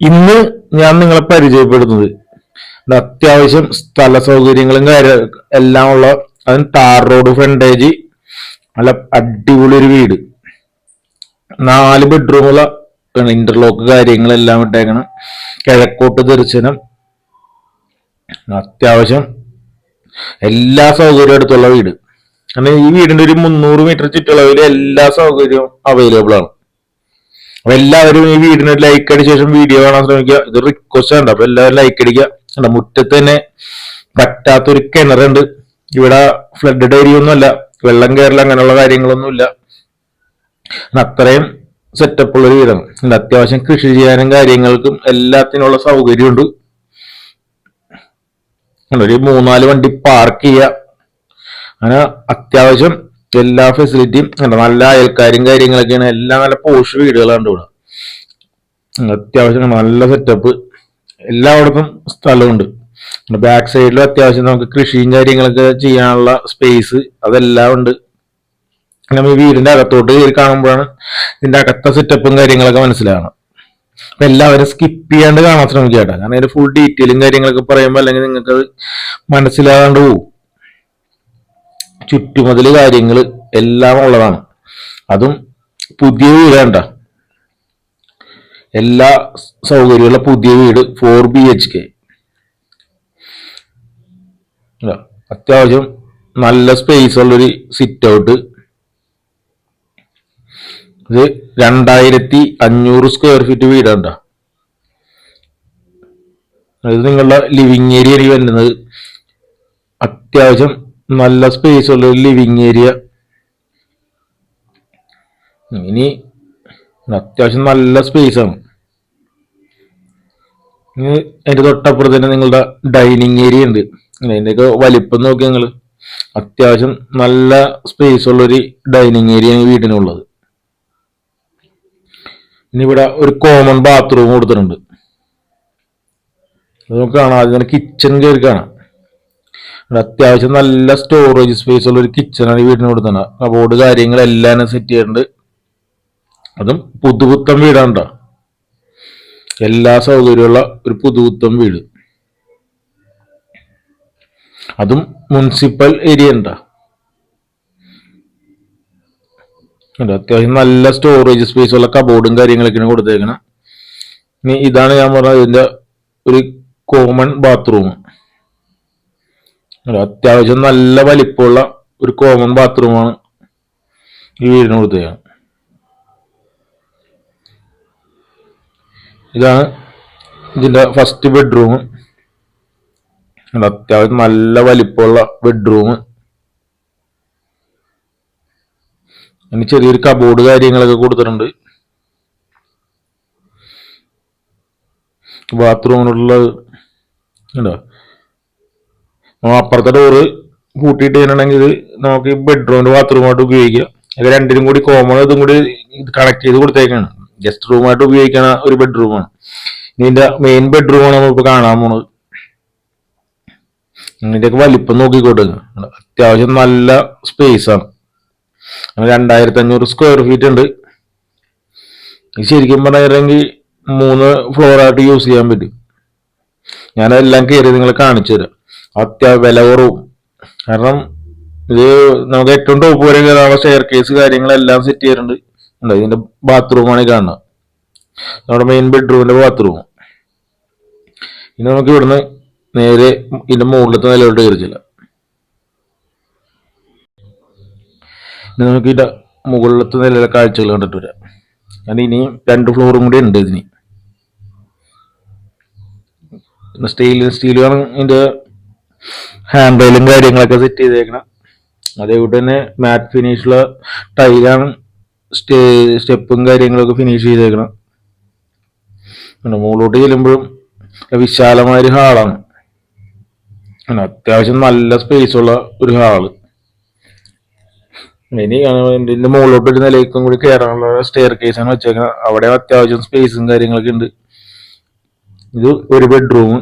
ഇന്ന് ഞാൻ നിങ്ങളെ പരിചയപ്പെടുന്നത് അത്യാവശ്യം സ്ഥല സൗകര്യങ്ങളും കാര്യ എല്ലാം ഉള്ള അതിന് താർ റോഡ് ഫ്രണ്ടേജ് നല്ല അടിപൊളി ഒരു വീട്. നാല് ബെഡ്റൂമുള്ള ഇന്റർലോക്ക് കാര്യങ്ങളെല്ലാം ഇട്ടേക്കണം. കിഴക്കോട്ട് ദർശനം. അത്യാവശ്യം എല്ലാ സൗകര്യവും അടുത്തുള്ള വീട്. കാരണം ഈ വീടിന്റെ ഒരു മുന്നൂറ് മീറ്റർ ചുറ്റളവിൽ എല്ലാ സൗകര്യവും അവൈലബിൾ ആണ്. അപ്പൊ എല്ലാവരും ഈ വീടിന് ലൈക്ക് അടിച്ച ശേഷം വീഡിയോ കാണാൻ ശ്രമിക്കുക. ഇത് റിക്വസ്റ്റ് ഉണ്ട് അപ്പൊ എല്ലാവരും ലൈക്ക് അടിക്കുക. കണ്ടോ, മുറ്റത്ത് തന്നെ പറ്റാത്തൊരു കിണറുണ്ട്. ഇവിടെ ഫ്ലഡ് ഏരിയ ഒന്നുമല്ല വെള്ളം കയറൽ അങ്ങനെയുള്ള കാര്യങ്ങളൊന്നുമില്ല. അത്രയും സെറ്റപ്പ് ഉള്ള ഒരു വീടാണ് അത്യാവശ്യം കൃഷി ചെയ്യാനും കാര്യങ്ങൾക്കും എല്ലാത്തിനുള്ള സൗകര്യമുണ്ട്. ഒരു മൂന്നാൽ വണ്ടി പാർക്ക് ചെയ്യുക അങ്ങനെ അത്യാവശ്യം എല്ലാ ഫെസിലിറ്റിയും നല്ല അയൽക്കാരും കാര്യങ്ങളൊക്കെയാണ്. എല്ലാം നല്ല പോഷ് വീടുകളാണ് ഇവിടെ. അത്യാവശ്യം നല്ല സെറ്റപ്പ് എല്ലായിടത്തും സ്ഥലമുണ്ട്. ബാക്ക് സൈഡിലും അത്യാവശ്യം നമുക്ക് കൃഷിയും കാര്യങ്ങളൊക്കെ ചെയ്യാനുള്ള സ്പേസ് അതെല്ലാം ഉണ്ട്. നമ്മൾ ഈ വീടിന്റെ അകത്തോട്ട് കയറി കാണുമ്പോഴാണ് ഇതിന്റെ അകത്തെ സെറ്റപ്പും കാര്യങ്ങളൊക്കെ മനസ്സിലാകണം അപ്പൊ എല്ലാവരും സ്കിപ്പ് ചെയ്യാണ്ട് കാണാൻ ശ്രമിക്കുക കാരണം അതിന്റെ ഫുൾ ഡീറ്റെയിലും കാര്യങ്ങളൊക്കെ പറയുമ്പോൾ അല്ലെങ്കിൽ നിങ്ങൾക്ക് അത് മനസ്സിലാകാണ്ട് പോകും. ചുറ്റുമതിൽ കാര്യങ്ങൾ എല്ലാം ഉള്ളതാണ്. അതും പുതിയ വീടാണ്ട എല്ലാ സൗകര്യമുള്ള പുതിയ വീട് ഫോർ ബി എച്ച് കെ അത്യാവശ്യം നല്ല സ്പേസ് ഉള്ളൊരു സിറ്റ് ഔട്ട് ഇത് രണ്ടായിരത്തി അഞ്ഞൂറ് സ്ക്വയർ ഫീറ്റ് വീടാണ്ട അത് നിങ്ങളുടെ ലിവിങ് ഏരിയ വരുന്നത്. അത്യാവശ്യം നല്ല സ്പേസ് ഉള്ള ഒരു ലിവിങ് ഏരിയ ഇനി അത്യാവശ്യം നല്ല സ്പേസാണ് അതിന്റെ തൊട്ടപ്പുറത്ത് തന്നെ നിങ്ങളുടെ ഡൈനിങ് ഏരിയ ഉണ്ട്. അതിന്റെയൊക്കെ വലിപ്പം നോക്കി നിങ്ങൾ അത്യാവശ്യം നല്ല സ്പേസ് ഉള്ളൊരു ഡൈനിങ് ഏരിയ ആണ് ഈ വീടിനുള്ളത് ഇനി ഇവിടെ ഒരു കോമൺ ബാത്റൂം കൊടുത്തിട്ടുണ്ട്. നമുക്ക് കാണാം. അതിന് കിച്ചൺ കയറി കാണാം. അത്യാവശ്യം നല്ല സ്റ്റോറേജ് സ്പേസ് ഉള്ള ഒരു കിച്ചണാണ് ഈ വീടിന് കൊടുത്തത് കബോർഡ് കാര്യങ്ങളെല്ലാം സെറ്റ് ചെയ്തിട്ടുണ്ട്. അതും പുതുപുത്തൻ വീടാണ് എല്ലാ സൗകര്യമുള്ള ഒരു പുതുപുത്തൻ വീട്. അതും മുനിസിപ്പൽ ഏരിയ ഉണ്ടാ അത്യാവശ്യം നല്ല സ്റ്റോറേജ് സ്പേസ് ഉള്ള കബോർഡും കാര്യങ്ങളൊക്കെയാണ് കൊടുത്തേക്കണേ. ഇനി ഇതാണ് ഞാൻ പറഞ്ഞത് ഇതിന്റെ ഒരു കോമൺ ബാത്റൂം അത്യാവശ്യം നല്ല വലിപ്പമുള്ള ഒരു കോമൺ ബാത്റൂമാണ് ഈ വീടിന് കൊടുത്തത്. ഇതാണ് ഇതിന്റെ ഫസ്റ്റ് ബെഡ്റൂം അത്യാവശ്യം നല്ല വലിപ്പമുള്ള ബെഡ്റൂം അതിന് ചെറിയൊരു കബോർഡ് കാര്യങ്ങളൊക്കെ കൊടുത്തിട്ടുണ്ട്. ബാത്റൂമിനുള്ളത് ഉണ്ടോ നമ്മൾ അപ്പുറത്തെ ഡോറ് കൂട്ടിയിട്ട് ചെയ്യണമെങ്കിൽ നമുക്ക് ഈ ബെഡ്റൂമിന്റെ ബാത്റൂമായിട്ട് ഉപയോഗിക്കാം. ഇത് രണ്ടിനും കൂടി കോമൺ ഇതും കൂടി ഇത് കണക്ട് ചെയ്ത് കൊടുത്തേക്കാണ്. ഗസ്റ്റ് റൂമായിട്ട് ഉപയോഗിക്കണ ഒരു ബെഡ്റൂമാണ് ഇതിന്റെ മെയിൻ ബെഡ്റൂമാണ് നമ്മളിപ്പോ കാണാൻ പോണത്. ഇതിന്റെയൊക്കെ വലിപ്പം നോക്കിക്കോട്ടെ. അത്യാവശ്യം നല്ല സ്പേസാണ് രണ്ടായിരത്തി അഞ്ഞൂറ് സ്ക്വയർ ഫീറ്റ് ഉണ്ട്. ഇത് ശരിക്കും പറഞ്ഞിരുന്നെങ്കിൽ മൂന്ന് ഫ്ലോറായിട്ട് യൂസ് ചെയ്യാൻ പറ്റും. ഞാനെല്ലാം കയറി നിങ്ങളെ കാണിച്ചു തരാം അത്യാ വില കുറവും കാരണം ഇത് നമുക്ക് ഏറ്റവും ടോപ്പ് വരെ കയറാനുള്ള ഷെയർ കേസ് കാര്യങ്ങളെല്ലാം സെറ്റ് ചെയ്തിട്ടുണ്ട്. ഉണ്ട്? ഇതിന്റെ ബാത്റൂമാണ് കാണുന്നത്. നമ്മുടെ മെയിൻ ബെഡ്റൂമിന്റെ ബാത്റൂം ഇനി നമുക്ക് ഇവിടുന്ന് നേരെ ഇതിന്റെ മുകളിലത്തെ നിലയിലോട്ട് കയറിച്ചില്ല ഇനി നമുക്ക് ഇതിന്റെ മുകളിലത്തെ നിലയിലെ കാഴ്ചകൾ കണ്ടിട്ട് വരാം. കാരണം ഇനി രണ്ട് ഫ്ലോറും കൂടി ഉണ്ട് ഇതിന്. സ്റ്റീൽ സ്റ്റീലാണ് ഇതിന്റെ ഹാൻഡ് റെയിലും കാര്യങ്ങളൊക്കെ സെറ്റ് ചെയ്തേക്കണം. അതേപോലെ തന്നെ മാറ്റ് ഫിനിഷുള്ള ടൈലാണ് സ്റ്റേ സ്റ്റെപ്പും കാര്യങ്ങളൊക്കെ ഫിനിഷ് ചെയ്തേക്കണം. പിന്നെ മുകളിലോട്ട് ചെല്ലുമ്പോഴും വിശാലമായ ഒരു ഹാളാണ് പിന്നെ അത്യാവശ്യം നല്ല സ്പേസ് ഉള്ള ഒരു ഹാൾ ഇനി ഇതിന്റെ മുകളിലോട്ട് ഒരു നിലയ്ക്കും കൂടി കയറാനുള്ള സ്റ്റെയർ കേസാണ് വെച്ചേക്കുന്നത് അവിടെ അത്യാവശ്യം സ്പേസും കാര്യങ്ങളൊക്കെ ഉണ്ട്. ഇത് ഒരു ബെഡ്റൂം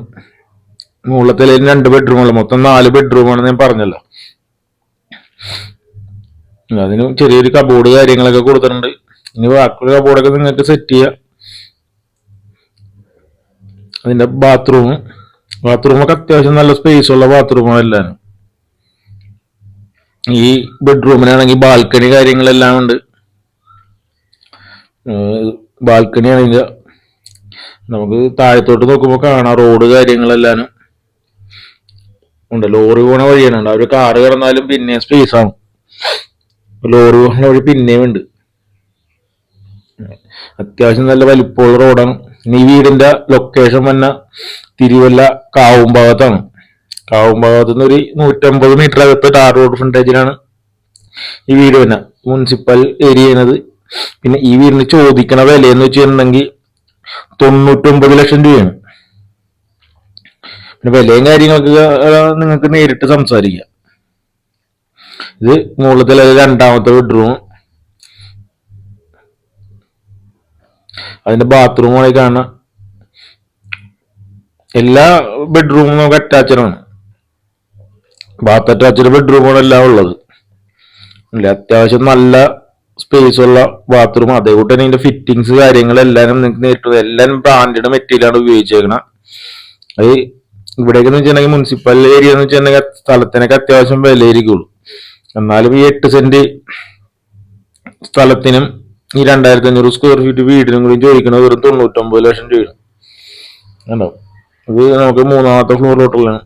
മുകളിലത്തെ രണ്ട് ബെഡ്റൂമുള്ള മൊത്തം നാല് ബെഡ്റൂമാണെന്ന് ഞാൻ പറഞ്ഞല്ലോ. അതിന് ചെറിയൊരു കബോർഡ് കാര്യങ്ങളൊക്കെ കൊടുത്തിട്ടുണ്ട്. ഇനി ബാക്കിയുള്ള കബോർഡൊക്കെ നിങ്ങൾക്ക് സെറ്റ് ചെയ്യാം. അതിന്റെ ബാത്റൂം ബാത്റൂമൊക്കെ അത്യാവശ്യം നല്ല സ്പേസ് ഉള്ള ബാത്റൂമാണ് എല്ലാം ഈ ബെഡ്റൂമിനാണെങ്കിൽ ബാൽക്കണി കാര്യങ്ങളെല്ലാം ഉണ്ട്. ബാൽക്കണി ആണെങ്കിൽ നമുക്ക് താഴത്തോട്ട് നോക്കുമ്പോൾ കാണാം. റോഡ് കാര്യങ്ങളെല്ലാം ഉണ്ട്. ലോറി പോണ വഴിയാണ്. ഒരു കാറ് കിടന്നാലും പിന്നെ സ്പേസ് ആണ് ലോറി പോണ വഴി പിന്നെയും ഉണ്ട്. അത്യാവശ്യം നല്ല വലിപ്പമുള്ള റോഡാണ്. ഈ വീടിന്റെ ലൊക്കേഷൻ വന്ന തിരുവല്ല കാവും ഭാഗത്താണ്. കാവും ഭാഗത്തു നിന്ന് ഒരു നൂറ്റമ്പത് മീറ്റർ അകത്ത് ടാർ റോഡ് ഫ്രണ്ടേജിലാണ് ഈ വീട് വന്ന മുനിസിപ്പൽ ഏരിയ ചെയ്യുന്നത് പിന്നെ ഈ വീടിന് ചോദിക്കണ വിലയെന്ന് വെച്ചിട്ടുണ്ടെങ്കിൽ തൊണ്ണൂറ്റൊമ്പത് ലക്ഷം രൂപയാണ്. പിന്നെ വിലയും കാര്യങ്ങളൊക്കെ നിങ്ങൾക്ക് നേരിട്ട് സംസാരിക്കാം. ഇത് മുകളിലത്തെ രണ്ടാമത്തെ ബെഡ്റൂം അതിന്റെ ബാത്റൂം ആയി കാണാം. എല്ലാ ബെഡ്റൂമും നമുക്ക് അറ്റാച്ച്ഡ് ആണ്. ബാത്ത് അറ്റാച്ച്ഡ് ബെഡ്റൂമാണ് എല്ലാം ഉള്ളത്. അല്ല? അത്യാവശ്യം നല്ല സ്പേസ് ഉള്ള ബാത്റൂം അതേകൂട്ട് തന്നെ ഇതിന്റെ ഫിറ്റിങ്സ് കാര്യങ്ങളെല്ലാം നിങ്ങൾക്ക് നേരിട്ട് എല്ലാം ബ്രാൻഡഡ് മെറ്റീരിയലാണ് ഉപയോഗിച്ചേക്കണം. അത് ഇവിടേക്ക് വെച്ചിട്ടുണ്ടെങ്കിൽ മുനിസിപ്പൽ ഏരിയ എന്ന് വെച്ചിട്ടുണ്ടെങ്കിൽ സ്ഥലത്തിനൊക്കെ അത്യാവശ്യം വിലയിരിക്കുള്ളൂ എന്നാലും ഈ എട്ട് സെന്റ് സ്ഥലത്തിനും ഈ രണ്ടായിരത്തി അഞ്ഞൂറ് സ്ക്വയർ ഫീറ്റ് വീടിനും കൂടി ചോദിക്കുന്നത് വെറും തൊണ്ണൂറ്റൊമ്പത് ലക്ഷം രൂപയാണ്. കണ്ടോ? ഇത് നമുക്ക് മൂന്നാമത്തെ ഫ്ലോറിലോട്ടുള്ളതാണ്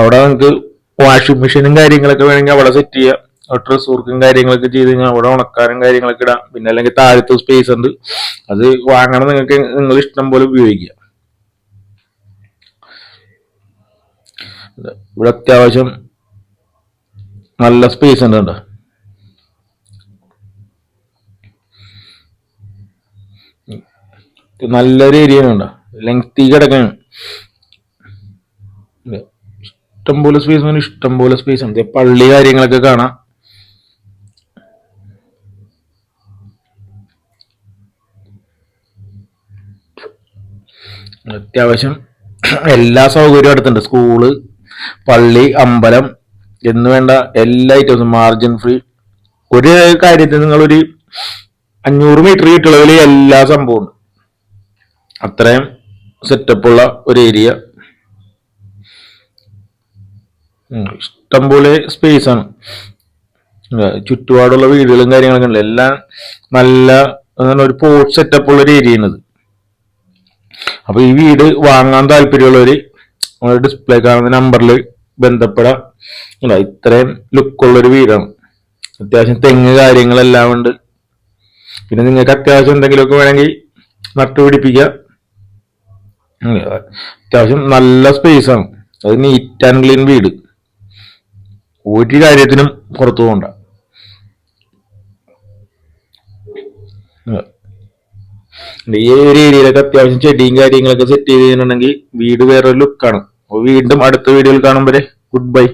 അവിടെ നമുക്ക് വാഷിംഗ് മെഷീനും കാര്യങ്ങളൊക്കെ വേണമെങ്കിൽ അവിടെ സെറ്റ് ചെയ്യാം. ഡ്രസ് വർക്കും കാര്യങ്ങളൊക്കെ ചെയ്ത് കഴിഞ്ഞാൽ അവിടെ ഉണക്കാനും കാര്യങ്ങളൊക്കെ ഇടാം. പിന്നെ അല്ലെങ്കിൽ താഴത്തെ സ്പേസ് ഉണ്ട്. അത് വാങ്ങണം നിങ്ങൾക്ക് നിങ്ങൾ ഇഷ്ടം പോലെ ഉപയോഗിക്കാം. ഇവിടെ അത്യാവശ്യം നല്ല സ്പേസ് ഉണ്ട് കേട്ടോ. നല്ലൊരു ഏരിയ ഉണ്ട്. ലെങ്തി കിടക്കാണ് ഇഷ്ടംപോലെ സ്പേസ് ഇഷ്ടംപോലെ സ്പേസ് ഉണ്ട്. പള്ളി കാര്യങ്ങളൊക്കെ കാണാം. അത്യാവശ്യം എല്ലാ സൗകര്യവും അടുത്തുണ്ട്. സ്കൂൾ പള്ളി അമ്പലം എന്ന് വേണ്ട എല്ലാ ഐറ്റംസും മാർജിൻ ഫ്രീ ഒരു കാര്യത്തിൽ നിങ്ങളൊരു അഞ്ഞൂറ് മീറ്റർ ചുറ്റളവിൽ എല്ലാ സംഭവവും അത്രയും സെറ്റപ്പുള്ള ഒരു ഏരിയ ഇഷ്ടംപോലെ സ്പേസ് ആണ്. ചുറ്റുപാടുള്ള വീടുകളും കാര്യങ്ങളൊക്കെ ഉണ്ട്. എല്ലാം നല്ല ഒരു പോർട്ട് സെറ്റപ്പ് ഉള്ള ഒരു ഏരിയ ആണ് അപ്പൊ ഈ വീട് വാങ്ങാൻ താല്പര്യമുള്ളവര് ഡിസ്പ്ലേ കാണുന്ന നമ്പറിൽ ബന്ധപ്പെടാം. ഇത്രയും ലുക്കുള്ളൊരു വീടാണ്. അത്യാവശ്യം തെങ്ങ് കാര്യങ്ങളെല്ലാം ഉണ്ട്. പിന്നെ നിങ്ങൾക്ക് അത്യാവശ്യം എന്തെങ്കിലുമൊക്കെ വേണമെങ്കിൽ നട്ടുപിടിപ്പിക്കാം അത്യാവശ്യം നല്ല സ്പേസ് ആണ്. അത് നീറ്റ് ആൻഡ് ക്ലീൻ വീട്. ഒരു കാര്യത്തിനും പുറത്തു പോകണ്ട ഈ ഒരു ഏരിയയിലൊക്കെ അത്യാവശ്യം ചെടിയും കാര്യങ്ങളൊക്കെ സെറ്റ് ചെയ്ത് കഴിഞ്ഞിട്ടുണ്ടെങ്കിൽ വീട് വേറൊരു ലുക്കാണ് വീണ്ടും അടുത്ത വീഡിയോയിൽ കാണുമ്പോൾ ഗുഡ് ബൈ